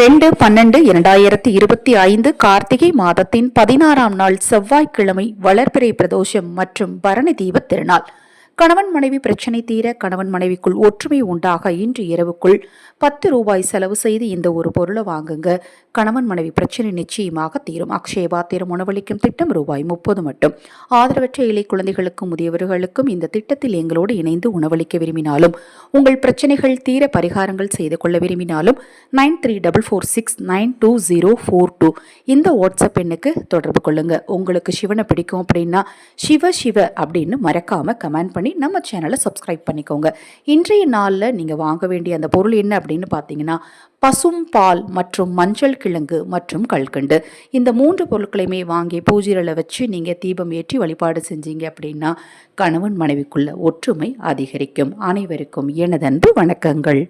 ரெண்டு பன்னெண்டு இரண்டாயிரத்தி இருபத்தி ஐந்து கார்த்திகை மாதத்தின் பதினாறாம் நாள் செவ்வாய்க்கிழமை வளர்பிறை பிரதோஷம் மற்றும் பரணி தீபத் திருநாள். கணவன் மனைவி பிரச்சனை தீர கணவன் மனைவிக்குள் ஒற்றுமை உண்டாக இன்று இரவுக்குள் பத்து ரூபாய் செலவு செய்து இந்த ஒரு பொருளை வாங்குங்க. கணவன் மனைவி பிரச்சனை நிச்சயமாக தீரும். அக்ஷய பாத்திரம் உணவளிக்கும் திட்டம் ரூபாய் முப்பது மட்டும். ஆதரவற்ற இலை குழந்தைகளுக்கும் முதியவர்களுக்கும் இந்த திட்டத்தில் எங்களோடு இணைந்து உணவளிக்க விரும்பினாலும் உங்கள் பிரச்சனைகள் தீர பரிகாரங்கள் செய்து கொள்ள விரும்பினாலும் nine three double four six nine two zero four two இந்த வாட்ஸ்அப் எண்ணுக்கு தொடர்பு கொள்ளுங்க. உங்களுக்கு சிவனை பிடிக்கும் அப்படின்னா சிவ சிவ அப்படின்னு மறக்காம கமெண்ட் பண்ணி நம்ம சேனலை சப்ஸ்கிரைப் பண்ணிக்கோங்க. இன்றைய நாளில் நீங்கள் வாங்க வேண்டிய அந்த பொருள் என்ன அப்படின்னு பார்த்தீங்கன்னா பசும் பால் மற்றும் மஞ்சள் கிழங்கு மற்றும் கல்கண்டு. இந்த மூன்று பொருட்களையுமே வாங்கி பூஜைகளை வச்சு நீங்கள் தீபம் ஏற்றி வழிபாடு செஞ்சீங்க அப்படின்னா கணவன் மனைவிக்குள்ள ஒற்றுமை அதிகரிக்கும். அனைவருக்கும் எனதன்பு வணக்கங்கள்.